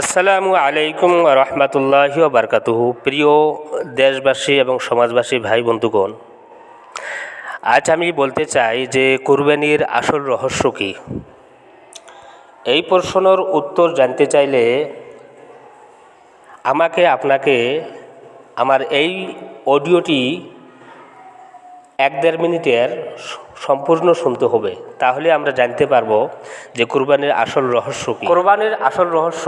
আসসালামু আলাইকুম রহমতুল্লাহ বারকাতুহু। প্রিয় দেশবাসী এবং সমাজবাসী ভাই বন্ধুগণ, আজ আমি বলতে চাই যে কুরবানির আসল রহস্য কী? এই প্রশ্নর উত্তর জানতে চাইলে আমাকে, আপনাকে আমার এই অডিওটি এক দেড় মিনিটের সম্পূর্ণ শুনতে হবে। তাহলে আমরা জানতে পারব যে কুরবানির আসল রহস্য কী। কোরবানির আসল রহস্য,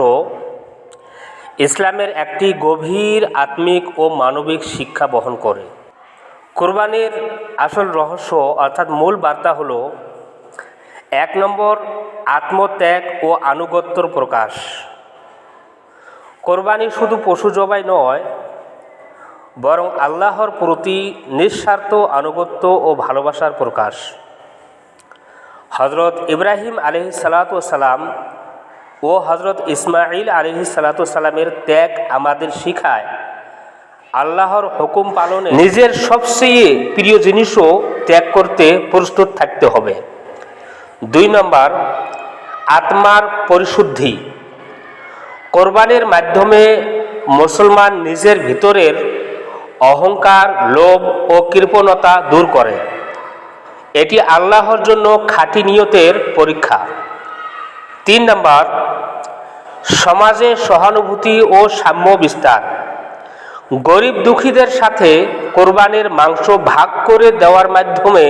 ইসলামের একটি গভীর আত্মিক ও মানবিক শিক্ষা বহন করে। কোরবানির আসল রহস্য অর্থাৎ মূল বার্তা হল এক নম্বর, আত্মত্যাগ ও আনুগত্যর প্রকাশ। কোরবানি শুধু পশু জবাই নয় বরং আল্লাহর প্রতি নিঃস্বার্থ, আনুগত্য ও ভালোবাসার প্রকাশ। হজরত ইব্রাহিম আলহি সালাম ও হজরত ইসমাইল আলহি সালামের ত্যাগ আমাদের শিখায়। আল্লাহর হুকুম পালনে নিজের সবচেয়ে প্রিয় জিনিসও ত্যাগ করতে প্রস্তুত থাকতে হবে। দুই নম্বর, আত্মার পরিশুদ্ধি। কোরবানির মাধ্যমে মুসলমান নিজের ভিতরের অহংকার, লোভ ও কৃপণতা দূর করে। এটি আল্লাহর জন্য খাঁটি নিয়তের পরীক্ষা। তিন নম্বর, সমাজে সহানুভূতি ও সাম্য বিস্তার। গরিব দুঃখীদের সাথে কোরবানির মাংস ভাগ করে দেওয়ার মাধ্যমে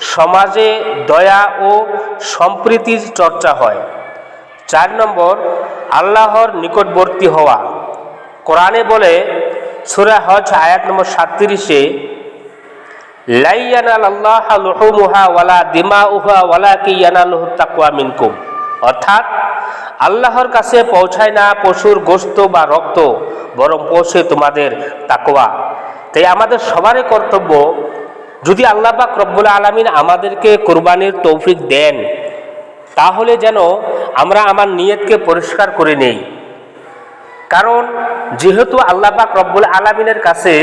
সমাজে দয়া ও সম্প্রীতির চর্চা হয়। চার নম্বর, আল্লাহর নিকটবর্তী হওয়া। কোরআনে বলে সুরা হজ আয়াত নম্বর সাতত্রিশে অর্থাৎ, আল্লাহর কাছে পৌঁছায় না পশুর গোস্ত বা রক্ত, বরং পৌঁছে তোমাদের তাকওয়া। তাই আমাদের সবারই কর্তব্য, যদি আল্লাহ পাক রব্বুল আলমিন আমাদেরকে কোরবানির তৌফিক দেন, তাহলে যেন আমরা আমার নিয়তকে পরিষ্কার করে নেই। কারণ যেহেতু আল্লাহ পাক রব্বুল আলমিনের কাছে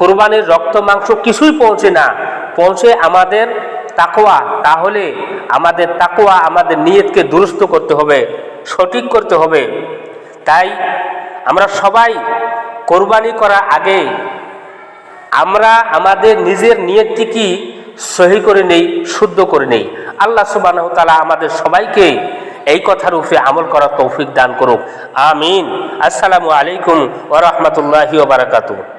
কোরবানির রক্ত, মাংস কিছুই পৌঁছে না, পৌঁছে আমাদের তাকোয়া তাহলে আমাদের তাকোয়া আমাদের নিয়তকে দুরস্ত করতে হবে, সঠিক করতে হবে। তাই আমরা সবাই কোরবানি করার আগে আমরা আমাদের নিজের নিয়তটি কি সহি করে নেই, শুদ্ধ করে নেই। আল্লাহ সুবাহ তালা আমাদের সবাইকে এই কথার উপরে আমল করার তৌফিক দান করুক। আমিন। আসসালামু আলাইকুম ওরহমতুল্লাহি বারাকাতু